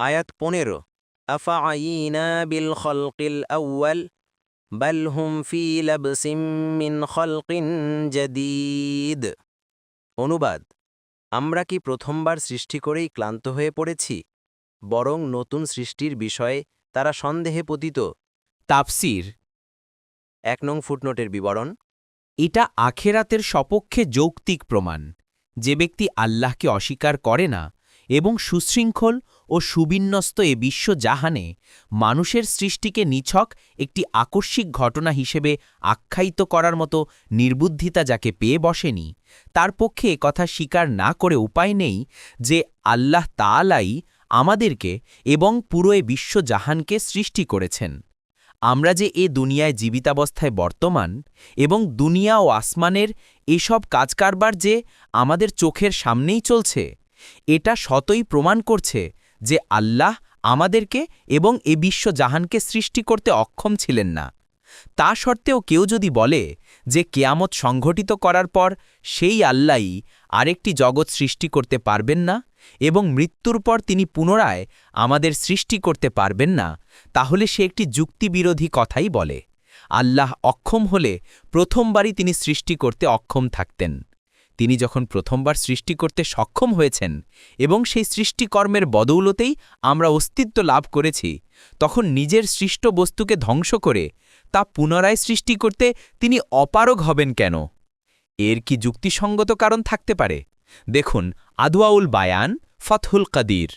আয়াত পনেরো। আফাইনা বিল অনুবাদ, আমরা কি প্রথমবার সৃষ্টি করেই ক্লান্ত হয়ে পড়েছি, বরং নতুন সৃষ্টির বিষয়ে তারা সন্দেহে পতিত? তাফসির, এক নং ফুটনোটের বিবরণ, এটা আখেরাতের সপক্ষে যৌক্তিক প্রমাণ, যে ব্যক্তি আল্লাহকে অস্বীকার করে না এবং সুশৃঙ্খল ও সুবিন্যস্ত এ বিশ্ব জাহানে মানুষের সৃষ্টিকে নিছক একটি আকস্মিক ঘটনা হিসেবে আখ্যায়িত করার মতো নির্বুদ্ধিতা যাকে পেয়ে বসেনি, তার পক্ষে কথা স্বীকার না করে উপায় নেই যে আল্লাহ তাআলাই আমাদেরকে এবং পুরো এ বিশ্ব জাহানকে সৃষ্টি করেছেন। আমরা যে এ দুনিয়ায় জীবিতাবস্থায় বর্তমান এবং দুনিয়া ও আসমানের এসব কাজকারবার যে আমাদের চোখের সামনেই চলছে, এটা শতই প্রমাণ করছে যে আল্লাহ আমাদেরকে এবং এ বিশ্ব জাহানকে সৃষ্টি করতে অক্ষম ছিলেন না। তা সত্ত্বেও কেউ যদি বলে যে কেয়ামত সংঘটিত করার পর সেই আল্লাহই আরেকটি জগৎ সৃষ্টি করতে পারবেন না এবং মৃত্যুর পর তিনি পুনরায় আমাদের সৃষ্টি করতে পারবেন না, তাহলে সে একটি যুক্তিবিরোধী কথাই বলে। আল্লাহ অক্ষম হলে প্রথমবারই তিনি সৃষ্টি করতে অক্ষম থাকতেন। তিনি যখন প্রথমবার সৃষ্টি করতে সক্ষম হয়েছেন এবং সেই সৃষ্টিকর্মের বদৌলতেই আমরা অস্তিত্ব লাভ করেছি, তখন নিজের সৃষ্ট বস্তুকে ধ্বংস করে তা পুনরায় সৃষ্টি করতে তিনি অপারগ হবেন কেন? এর কি যুক্তিসঙ্গত কারণ থাকতে পারে? দেখুন, আদওয়াউল বায়ান, ফতহুল কাদির।